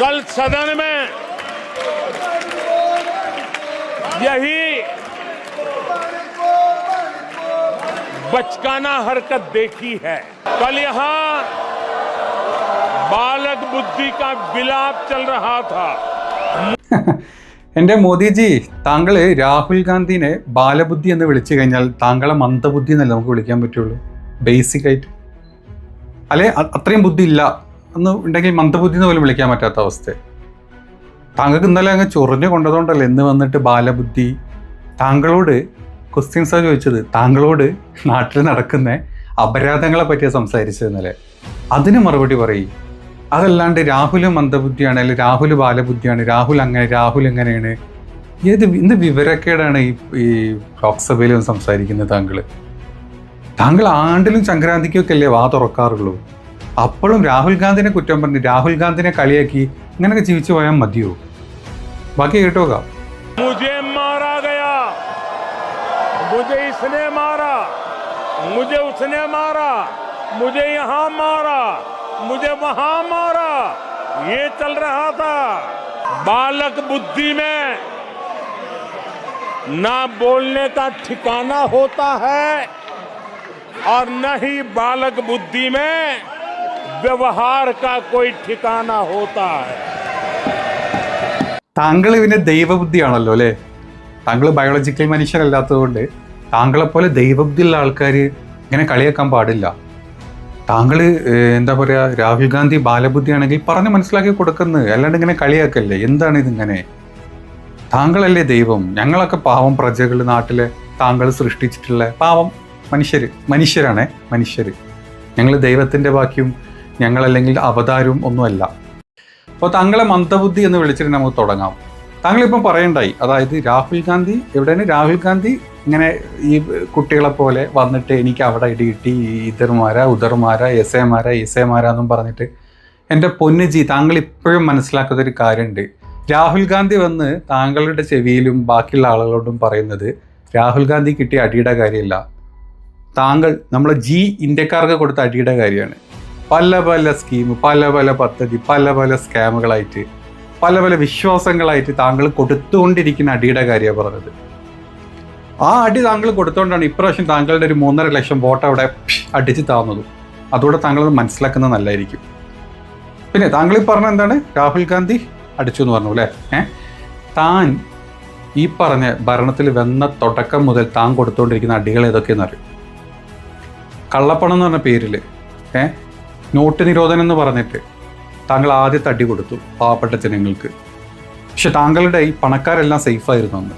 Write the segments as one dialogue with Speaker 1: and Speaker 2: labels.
Speaker 1: कल सदन में यही बचकाना हरकत देखी है कल यहां बालक बुद्धि का विलाप चल रहा था
Speaker 2: എൻ്റെ മോദിജി താങ്കൾ രാഹുൽ ഗാന്ധിനെ ബാലബുദ്ധി എന്ന് വിളിച്ചു കഴിഞ്ഞാൽ താങ്കളെ മന്ദബുദ്ധി എന്നല്ല നമുക്ക് വിളിക്കാൻ പറ്റുള്ളൂ ബേസിക് ആയിട്ട് അല്ലെ അ- അത്രയും ബുദ്ധി ഇല്ല എന്ന് ഉണ്ടെങ്കിൽ മന്ദബുദ്ധി എന്ന് പോലും വിളിക്കാൻ പറ്റാത്ത അവസ്ഥ. താങ്കൾക്ക് ഇന്നലെ അങ്ങ് ചൊറിഞ്ഞു കൊണ്ടതുകൊണ്ടല്ലേ എന്ന് വന്നിട്ട് ബാലബുദ്ധി? താങ്കളോട് ക്വസ്റ്റ്യൻസാണ് ചോദിച്ചത് താങ്കളോട് നാട്ടിൽ നടക്കുന്ന അപരാധങ്ങളെ പറ്റിയാണ് സംസാരിച്ചത് ഇന്നലെ. അതിന് മറുപടി പറയും. അതല്ലാണ്ട് രാഹുൽ മന്ദബുദ്ധിയാണ് അല്ലെങ്കിൽ രാഹുൽ ബാലബുദ്ധിയാണ് രാഹുൽ അങ്ങനെ രാഹുൽ എങ്ങനെയാണ് ഏത് ഇന്ന് വിവരക്കേടാണ് ഈ ഈ ലോക്സഭയിലും സംസാരിക്കുന്നത് താങ്കൾ താങ്കൾ ആണ്ടിലും സംക്രാന്തിക്കൊക്കെ അല്ലേ വാ തുറക്കാറുള്ളൂ. അപ്പോഴും രാഹുൽ ഗാന്ധിനെ കുറ്റം പറഞ്ഞ് രാഹുൽ ഗാന്ധിനെ കളിയാക്കി ഇങ്ങനെയൊക്കെ ജീവിച്ചു പോയാൽ മതിയോ ബാക്കി കേട്ടോക്കാം
Speaker 1: मुझे मारा गया मुझे इसने मारा मुझे उसने मारा मुझे यहां मारा मुझे वहां मारा ये चल रहा था बालक बुद्धि में ना बोलने का ठिकाना होता है और न ही बालक बुद्धि में व्यवहार का कोई ठिकाना होता है
Speaker 2: താങ്കൾ പിന്നെ ദൈവബുദ്ധിയാണല്ലോ അല്ലേ താങ്കൾ ബയോളജിക്കൽ മനുഷ്യരല്ലാത്തതുകൊണ്ട് താങ്കളെപ്പോലെ ദൈവബുദ്ധിയുള്ള ആൾക്കാർ ഇങ്ങനെ കളിയാക്കാൻ പാടില്ല താങ്കൾ എന്താ പറയുക രാഹുൽ ഗാന്ധി ബാലബുദ്ധിയാണെങ്കിൽ പറഞ്ഞ് മനസ്സിലാക്കി കൊടുക്കുന്നത് അല്ലാണ്ട് ഇങ്ങനെ കളിയാക്കല്ലേ എന്താണ് ഇതിങ്ങനെ താങ്കളല്ലേ ദൈവം ഞങ്ങളൊക്കെ പാവം പ്രജകൾ നാട്ടിലെ താങ്കൾ സൃഷ്ടിച്ചിട്ടുള്ള പാവം മനുഷ്യർ മനുഷ്യരാണേ മനുഷ്യർ ഞങ്ങൾ ദൈവത്തിൻ്റെ ബാക്കിയും ഞങ്ങളല്ലെങ്കിൽ അവതാരവും ഒന്നുമല്ല. അപ്പോൾ താങ്കളെ മന്ദബുദ്ധി എന്ന് വിളിച്ചിട്ട് നമുക്ക് തുടങ്ങാം. താങ്കളിപ്പം പറയണ്ടായി അതായത് രാഹുൽ ഗാന്ധി എവിടെയാണ്? രാഹുൽ ഗാന്ധി ഇങ്ങനെ ഈ കുട്ടികളെ പോലെ വന്നിട്ട് എനിക്ക് അവിടെ ഇടി കിട്ടി ഇതർമാര ഉദർമാര എസ് എമാര എസ് എമാര എന്നും പറഞ്ഞിട്ട് എന്റെ പൊന്നുജി താങ്കൾ ഇപ്പോഴും മനസ്സിലാക്കാത്ത ഒരു കാര്യമുണ്ട്. രാഹുൽ ഗാന്ധി വന്ന് താങ്കളുടെ ചെവിയിലും ബാക്കിയുള്ള ആളുകളോടും പറയുന്നത് രാഹുൽ ഗാന്ധി കിട്ടിയ അടിയുടെ കാര്യമില്ല. താങ്കൾ നമ്മളെ ജി ഇന്ത്യക്കാർക്ക് കൊടുത്ത അടിയുടെ കാര്യമാണ്. പല പല സ്കീം പല പല പദ്ധതി പല പല സ്കാമുകളായിട്ട് പല പല വിശ്വാസങ്ങളായിട്ട് താങ്കൾ കൊടുത്തുകൊണ്ടിരിക്കുന്ന അടിയുടെ കാര്യമാണ് പറഞ്ഞത്. ആ അടി താങ്കൾ കൊടുത്തുകൊണ്ടാണ് ഇപ്രാവശ്യം താങ്കളുടെ ഒരു മൂന്നര ലക്ഷം വോട്ട് അവിടെ അടിച്ച് താന്നതും. അതുകൂടെ താങ്കൾ മനസ്സിലാക്കുന്നത് നല്ലതായിരിക്കും. പിന്നെ താങ്കൾ ഈ പറഞ്ഞ എന്താണ്? രാഹുൽ ഗാന്ധി അടിച്ചു എന്ന് പറഞ്ഞു അല്ലേ? താൻ ഈ പറഞ്ഞ ഭരണത്തിൽ വന്ന തുടക്കം മുതൽ താൻ കൊടുത്തുകൊണ്ടിരിക്കുന്ന അടികൾ ഏതൊക്കെയെന്ന് അറിയും? കള്ളപ്പണം എന്ന് പറഞ്ഞ പേരിൽ ഏ? നോട്ട് നിരോധനം എന്ന് പറഞ്ഞിട്ട് താങ്കൾ ആദ്യം തട്ടി കൊടുത്തു പാവപ്പെട്ട ജനങ്ങൾക്ക്. പക്ഷെ താങ്കളുടെ ഈ പണക്കാരെല്ലാം സേഫായിരുന്നു അന്ന്.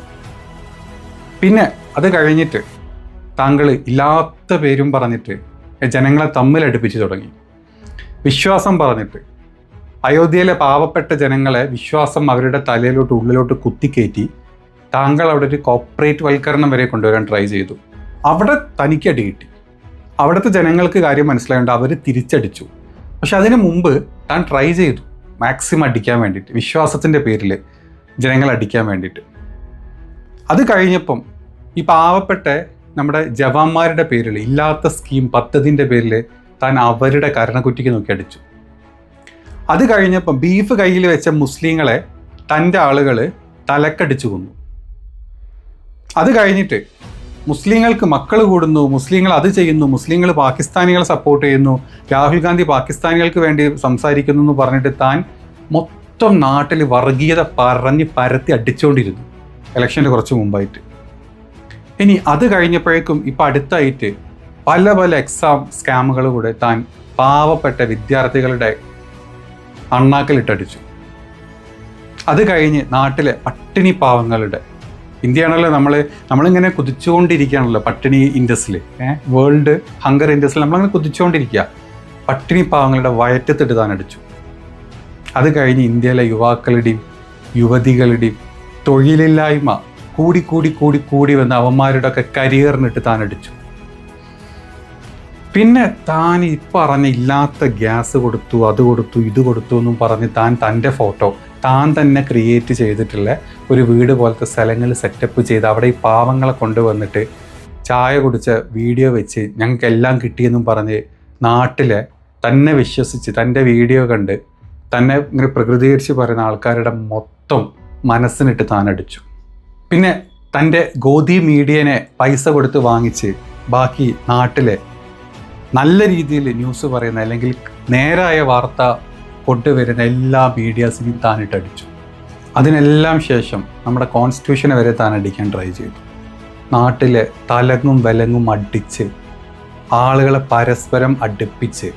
Speaker 2: പിന്നെ അത് കഴിഞ്ഞിട്ട് താങ്കൾ ഇല്ലാത്ത പേരും പറഞ്ഞിട്ട് ജനങ്ങളെ തമ്മിൽ അടുപ്പിച്ച് തുടങ്ങി. വിശ്വാസം പറഞ്ഞിട്ട് അയോധ്യയിലെ പാവപ്പെട്ട ജനങ്ങളെ വിശ്വാസം അവരുടെ തലയിലോട്ട് ഉള്ളിലോട്ട് കുത്തിക്കയറ്റി താങ്കൾ അവിടെ ഒരു കോപ്പറേറ്റ് വൽക്കരണം വരെ കൊണ്ടുവരാൻ ട്രൈ ചെയ്തു. അവിടെ തനിക്കടി കിട്ടി. അവിടുത്തെ ജനങ്ങൾക്ക് കാര്യം മനസ്സിലായതുകൊണ്ട് അവർ തിരിച്ചടിച്ചു. പക്ഷെ അതിനു മുമ്പ് താൻ ട്രൈ ചെയ്തു. മാക്സിമം അടിക്കാൻ വേണ്ടിയിട്ട് വിശ്വാസത്തിന്റെ പേരിൽ ജനങ്ങൾ അടിക്കാൻ വേണ്ടിയിട്ട്. അത് കഴിഞ്ഞപ്പം ഈ പാവപ്പെട്ട നമ്മുടെ ജവാന്മാരുടെ പേരിൽ ഇല്ലാത്ത സ്കീം പദ്ധതിന്റെ പേരിൽ താൻ അവരുടെ കരണക്കുറ്റിക്ക് നോക്കി അടിച്ചു. അത് കഴിഞ്ഞപ്പം ബീഫ് കയ്യിൽ വെച്ച മുസ്ലിങ്ങളെ തന്റെ ആളുകൾ തലക്കടിച്ചു കൊന്നു. അത് കഴിഞ്ഞിട്ട് മുസ്ലിങ്ങൾക്ക് മക്കൾ കൂടുന്നു മുസ്ലിങ്ങൾ അത് ചെയ്യുന്നു മുസ്ലിങ്ങൾ പാകിസ്ഥാനികളെ സപ്പോർട്ട് ചെയ്യുന്നു രാഹുൽ ഗാന്ധി പാകിസ്ഥാനികൾക്ക് വേണ്ടി സംസാരിക്കുന്നു എന്ന് പറഞ്ഞിട്ട് താൻ മൊത്തം നാട്ടിൽ വർഗീയത പറഞ്ഞ് പരത്തി അടിച്ചുകൊണ്ടിരുന്നു ഇലക്ഷന്റെ കുറച്ച് മുമ്പായിട്ട്. ഇനി അത് കഴിഞ്ഞപ്പോഴേക്കും ഇപ്പം അടുത്തായിട്ട് പല പല എക്സാം സ്കാമുകൾ കൂടെ താൻ പാവപ്പെട്ട വിദ്യാർത്ഥികളുടെ അണ്ണാക്കലിട്ടടിച്ചു. അത് കഴിഞ്ഞ് നാട്ടിലെ പട്ടിണി പാവങ്ങളുടെ ഇന്ത്യയാണല്ലോ നമ്മൾ നമ്മളിങ്ങനെ കുതിച്ചുകൊണ്ടിരിക്കുകയാണല്ലോ പട്ടിണി ഇൻഡസ്ട്രിയിൽ വേൾഡ് ഹങ്കർ ഇൻഡസ്ട്രിയിൽ നമ്മളിങ്ങനെ കുതിച്ചുകൊണ്ടിരിക്കുക. പട്ടിണി പാവങ്ങളുടെ വയറ്റത്തിട്ട് താൻ അടിച്ചു. അത് കഴിഞ്ഞ് ഇന്ത്യയിലെ യുവാക്കളുടെയും യുവതികളുടെയും തൊഴിലില്ലായ്മ കൂടി കൂടി കൂടി കൂടി വന്ന് അവന്മാരുടെ ഒക്കെ കരിയറിനിട്ട് താൻ അടിച്ചു. പിന്നെ താൻ ഈ പറഞ്ഞ ഇല്ലാത്ത ഗ്യാസ് കൊടുത്തു അത് കൊടുത്തു ഇത് കൊടുത്തു എന്നും പറഞ്ഞ് താൻ തന്റെ ഫോട്ടോ താൻ തന്നെ ക്രിയേറ്റ് ചെയ്തിട്ടുള്ള ഒരു വീട് പോലത്തെ സ്ഥലങ്ങൾ സെറ്റപ്പ് ചെയ്ത് അവിടെ ഈ പാവങ്ങളെ കൊണ്ടുവന്നിട്ട് ചായ കുടിച്ച വീഡിയോ വെച്ച് ഞങ്ങൾക്ക് എല്ലാം കിട്ടിയെന്നും പറഞ്ഞ് നാട്ടിലെ തന്നെ വിശ്വസിച്ച് തന്റെ വീഡിയോ കണ്ട് തന്നെ ഇങ്ങനെ പ്രകൃതീകരിച്ച് പറയുന്ന ആൾക്കാരുടെ മൊത്തം മനസ്സിനിട്ട് താനടിച്ചു പിന്നെ തന്റെ ഗോതി മീഡിയനെ പൈസ കൊടുത്ത് വാങ്ങിച്ച് ബാക്കി നാട്ടിലെ നല്ല രീതിയിൽ ന്യൂസ് പറയുന്ന അല്ലെങ്കിൽ നേരായ വാർത്ത കൊണ്ടുവരുന്ന എല്ലാ മീഡിയാസിനെയും താനിട്ടടിച്ചു. അതിനെല്ലാം ശേഷം നമ്മുടെ കോൺസ്റ്റിറ്റ്യൂഷനെ വരെ താൻ അടിക്കാൻ ട്രൈ ചെയ്തു. നാട്ടിലെ തലങ്ങും വിലങ്ങും അടിച്ച് ആളുകളെ പരസ്പരം അടുപ്പിച്ച്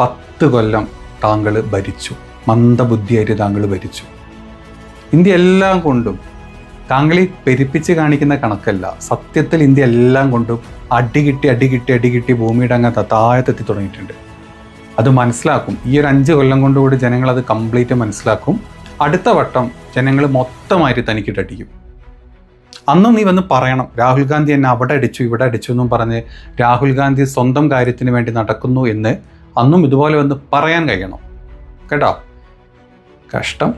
Speaker 2: പത്ത് കൊല്ലം താങ്കൾ ഭരിച്ചു. മന്ദബുദ്ധിയായിട്ട് താങ്കൾ ഭരിച്ചു. ഇന്ത്യ എല്ലാം കൊണ്ടും താങ്കൾ ഈ പെരുപ്പിച്ച് കാണിക്കുന്ന കണക്കല്ല. സത്യത്തിൽ ഇന്ത്യ എല്ലാം കൊണ്ടും അടികിട്ടി അടികിട്ടി അടികിട്ടി ഭൂമിയുടെ അങ്ങ് താഴത്തെത്തി തുടങ്ങിയിട്ടുണ്ട്. അത് മനസ്സിലാക്കും. ഈ ഒരു അഞ്ച് കൊല്ലം കൊണ്ടുകൂടി ജനങ്ങൾ അത് കംപ്ലീറ്റ് മനസ്സിലാക്കും. അടുത്ത വട്ടം ജനങ്ങൾ മൊത്തമായിട്ട് തനിക്കിട്ടടിക്കും അന്നും നീ വന്ന് പറയണം. രാഹുൽ ഗാന്ധി എന്നെ അവിടെ അടിച്ചു ഇവിടെ അടിച്ചു എന്നും പറഞ്ഞ് രാഹുൽ ഗാന്ധി സ്വന്തം കാര്യത്തിന് വേണ്ടി നടക്കുന്നു എന്ന് അന്നും ഇതുപോലെ വന്ന് പറയാൻ കഴിയണം. കേട്ടോ? കഷ്ടം.